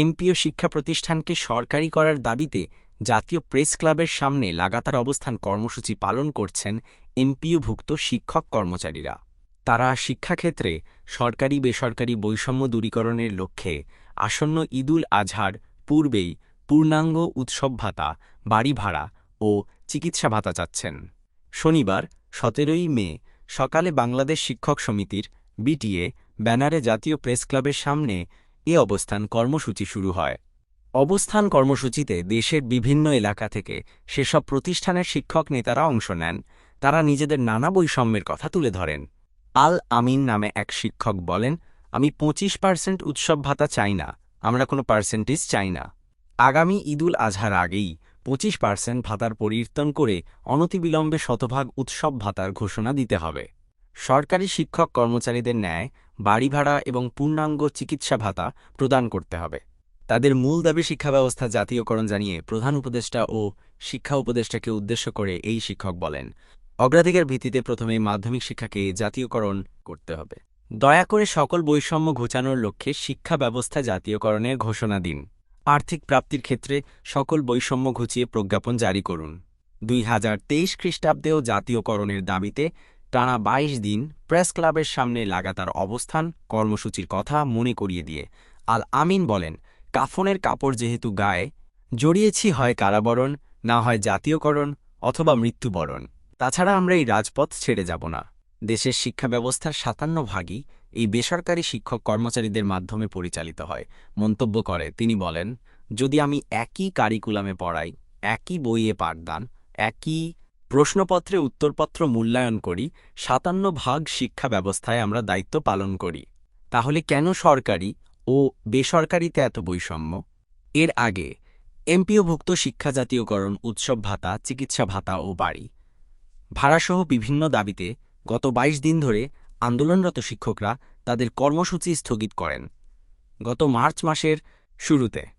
MPO শিক্ষা প্রতিষ্ঠানকে সরকারি করার দাবিতে জাতীয় প্রেস ক্লাবের সামনে লাগাতার অবস্থান কর্মসূচি পালন করছেন এমপিওভুক্ত শিক্ষক কর্মচারীরা। তারা শিক্ষাক্ষেত্রে সরকারি বেসরকারি বৈষম্য দূরীকরণের লক্ষ্যে আসন্ন ঈদুল আজহার পূর্বেই পূর্ণাঙ্গ উৎসব ভাতা, বাড়ি ভাড়া ও চিকিৎসা ভাতা চাচ্ছেন। শনিবার, সতেরোই মে, সকালে বাংলাদেশ শিক্ষক সমিতির বিটিএ ব্যানারে জাতীয় প্রেস ক্লাবের সামনে এ অবস্থান কর্মসূচি শুরু হয়। অবস্থান কর্মসূচিতে দেশের বিভিন্ন এলাকা থেকে সেসব প্রতিষ্ঠানের শিক্ষক নেতারা অংশ নেন। তারা নিজেদের নানা বৈষম্যের কথা তুলে ধরেন। আল আমিন নামে এক শিক্ষক বলেন, আমি পঁচিশ পার্সেন্ট উৎসব ভাতা চাই না, আমরা কোনো পার্সেন্টেজ চাই না। আগামী ঈদুল আজহার আগেই পঁচিশ পার্সেন্ট ভাতার পরিবর্তন করে অনতিবিলম্বে শতভাগ উৎসব ভাতার ঘোষণা দিতে হবে। সরকারি শিক্ষক কর্মচারীদের ন্যায় বাড়ি ভাড়া এবং পূর্ণাঙ্গ চিকিৎসা ভাতা প্রদান করতে হবে। তাদের মূল দাবি শিক্ষা ব্যবস্থা জাতীয়করণ জানিয়ে প্রধান উপদেষ্টা ও শিক্ষা উপদেষ্টাকে উদ্দেশ্য করে এই শিক্ষক বলেন, অগ্রাধিকার ভিত্তিতে প্রথমে মাধ্যমিক শিক্ষাকে জাতীয়করণ করতে হবে। দয়া করে সকল বৈষম্য ঘোচানোর লক্ষ্যে শিক্ষা ব্যবস্থা জাতীয়করণের ঘোষণা দিন। আর্থিক প্রাপ্তির ক্ষেত্রে সকল বৈষম্য ঘুচিয়ে প্রজ্ঞাপন জারি করুন। দুই হাজার তেইশ খ্রিস্টাব্দেও জাতীয়করণের দাবিতে টানা ২২ দিন প্রেস ক্লাবের সামনে লাগাতার অবস্থান, কর্মসূচির কথা মনে করিয়ে দিয়ে। আল আমিন বলেন, কাফনের কাপড় যেহেতু গায়ে, জড়িয়েছি হয় কারাবরণ, না হয় জাতীয়করণ অথবা মৃত্যুবরণ। তাছাড়া আমরা এই রাজপথ ছেড়ে যাব না। দেশের শিক্ষা ব্যবস্থার সাতান্ন ভাগই এই বেসরকারি শিক্ষক কর্মচারীদের মাধ্যমে পরিচালিত হয়। মন্তব্য করে, তিনি বলেন, যদি আমি একই কারিকুলামে পড়াই, একই বইয়ে পাঠদান, একই প্রশ্নপত্রে উত্তরপত্র মূল্যায়ন করি, সাতান্ন ভাগ শিক্ষা ব্যবস্থায় আমরা দায়িত্ব পালন করি। তাহলে কেন সরকারি ও বেসরকারিতে এত বৈষম্য? এর আগে, এমপিওভুক্ত শিক্ষা জাতীয়করণ উৎসব ভাতা, চিকিৎসা ভাতা ও বাড়ি। ভাড়াসহ বিভিন্ন দাবিতে গত ২২ দিন ধরে আন্দোলনরত শিক্ষকরা তাদের কর্মসূচি স্থগিত করেন। গত মার্চ মাসের শুরুতে